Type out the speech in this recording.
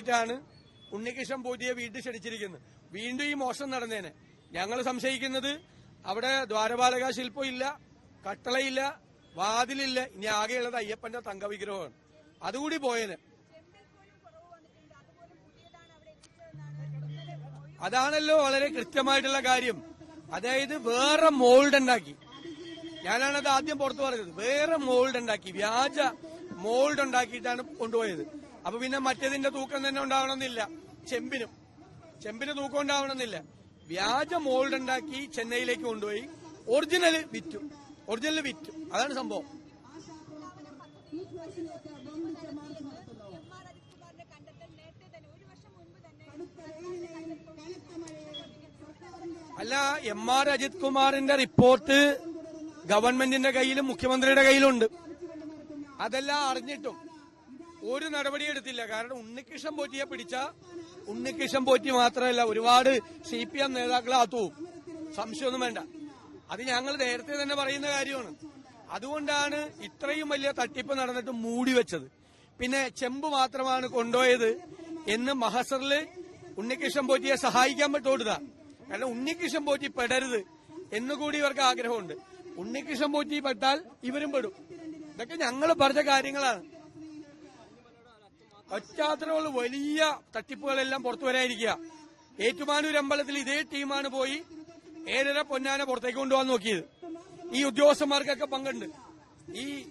ാണ് ഉണ്ണികൃഷ്ണൻ പോറ്റിയെ വീണ്ടും ക്ഷണിച്ചിരിക്കുന്നത്. വീണ്ടും ഈ മോഷണം നടന്നേനെ. ഞങ്ങൾ സംശയിക്കുന്നത് അവിടെ ദ്വാരപാലക ശില്പം ഇല്ല കട്ടളയില്ല വാതിലില്ല ഇനി ആകെയുള്ളത് അയ്യപ്പന്റെ തങ്കവിഗ്രഹമാണ്. അതുകൂടി പോയേനെ. അതാണല്ലോ വളരെ കൃത്യമായിട്ടുള്ള കാര്യം. അതായത് വേറെ മോൾഡ് ഉണ്ടാക്കി. ഞാനാണത് ആദ്യം പുറത്തു പറഞ്ഞത്. വേറെ മോൾഡ് ഉണ്ടാക്കി. വ്യാജ മോൾഡ് ഉണ്ടാക്കിയിട്ടാണ് കൊണ്ടുപോയത്. അപ്പൊ പിന്നെ മറ്റേതിന്റെ തൂക്കം തന്നെ ഉണ്ടാവണമെന്നില്ല. ചെമ്പിനും. ചെമ്പിന് തൂക്കം ഉണ്ടാവണമെന്നില്ല. വ്യാജ മോൾഡ് ഉണ്ടാക്കി ചെന്നൈയിലേക്ക് കൊണ്ടുപോയി ഒറിജിനൽ വിറ്റു. ഒറിജിനൽ വിറ്റു. അതാണ് സംഭവം. അല്ല എം ആർ അജിത് കുമാറിന്റെ റിപ്പോർട്ട് ഗവൺമെന്റിന്റെ കയ്യിലും മുഖ്യമന്ത്രിയുടെ കയ്യിലുണ്ട്. അതെല്ലാം അറിഞ്ഞിട്ടും ഒരു നടപടി എടുത്തില്ല. കാരണം ഉണ്ണികൃഷ്ണൻ പോറ്റിയെ പിടിച്ച ഉണ്ണികൃഷ്ണൻ പോറ്റി മാത്രമല്ല ഒരുപാട് സി പി എം നേതാക്കളെ സംശയമൊന്നും വേണ്ട. അത് ഞങ്ങൾ നേരത്തെ തന്നെ പറയുന്ന കാര്യമാണ്. അതുകൊണ്ടാണ് ഇത്രയും വലിയ തട്ടിപ്പ് നടന്നിട്ട് മൂടി വെച്ചത്. പിന്നെ ചെമ്പ് മാത്രമാണ് കൊണ്ടുപോയത് എന്ന് മഹസറിൽ ഉണ്ണികൃഷ്ണൻ പോറ്റിയെ സഹായിക്കാൻ പറ്റോടുതാ. കാരണം ഉണ്ണികൃഷ്ണൻ പോറ്റി പെടരുത് എന്നുകൂടി ഇവർക്ക് ആഗ്രഹമുണ്ട്. ഉണ്ണികൃഷ്ണൻ പോറ്റി പെട്ടാൽ ഇവരും പെടും. ഇതൊക്കെ ഞങ്ങൾ പറഞ്ഞ കാര്യങ്ങളാണ്. പശ്ചാത്തലമുള്ള വലിയ തട്ടിപ്പുകളെല്ലാം പുറത്തു വരാതിരിക്കുക ഏറ്റുമാനൂർ അമ്പലത്തിൽ ഇതേ ടീമാണ് പോയി ഏഴര പൊന്നാന പുറത്തേക്ക് കൊണ്ടുപോകാൻ നോക്കിയത്. ഈ ഉദ്യോഗസ്ഥന്മാർക്കൊക്കെ പങ്കുണ്ട്. ഈ